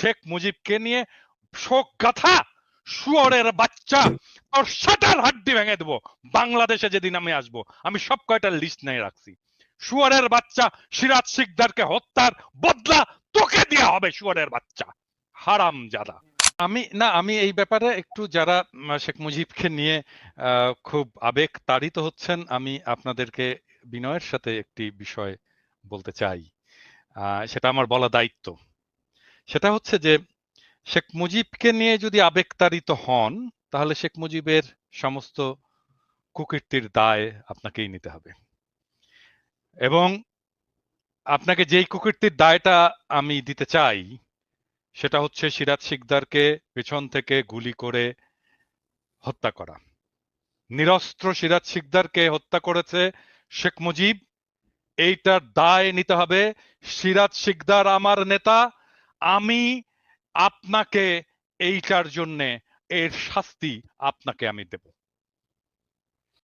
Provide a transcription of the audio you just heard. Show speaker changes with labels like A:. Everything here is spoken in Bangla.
A: শেখ মুজিবকে নিয়ে শোক গাথা শুয়রের বাচ্চা ওর সাটার হাড্ডি ভেঙে দেবো। বাংলাদেশে যেদিন আমি আসব, আমি সব কয়টা লিস্ট নিয়ে রাখছি। শুয়ারের বাচ্চা সিরাজ শিকদারকে হত্যার বদলা তোকে দেওয়া হবে শুয়ারের বাচ্চা। হারাম জাদা। আমি, না, আমি এই ব্যাপারে একটু যারা শেখ মুজিবকে নিয়ে খুব আবেগ তাড়িত হচ্ছেন, আমি আপনাদেরকে বিনয়ের সাথে একটি বিষয় বলতে চাই। সেটা আমার বলা দায়িত্ব। সেটা হচ্ছে যে শেখ মুজিবকে নিয়ে যদি আবেগতাড়িত হন, তাহলে শেখ মুজিবের সমস্ত কুকীর্তির দায় আপনাকেই নিতে হবে। এবং আপনাকে যেই কুকীর্তির দায়টা আমি দিতে চাই, সেটা হচ্ছে সিরাজ শিকদারকে পেছন থেকে গুলি করে হত্যা করা। নিরস্ত্র সিরাজ শিকদারকে হত্যা করেছে শেখ মুজিব। এইটার দায় নিতে হবে। সিরাজ শিকদার আমার নেতা আমি আপনাকে এইটার জন্যে এর শাস্তি আপনাকে আমি দেব।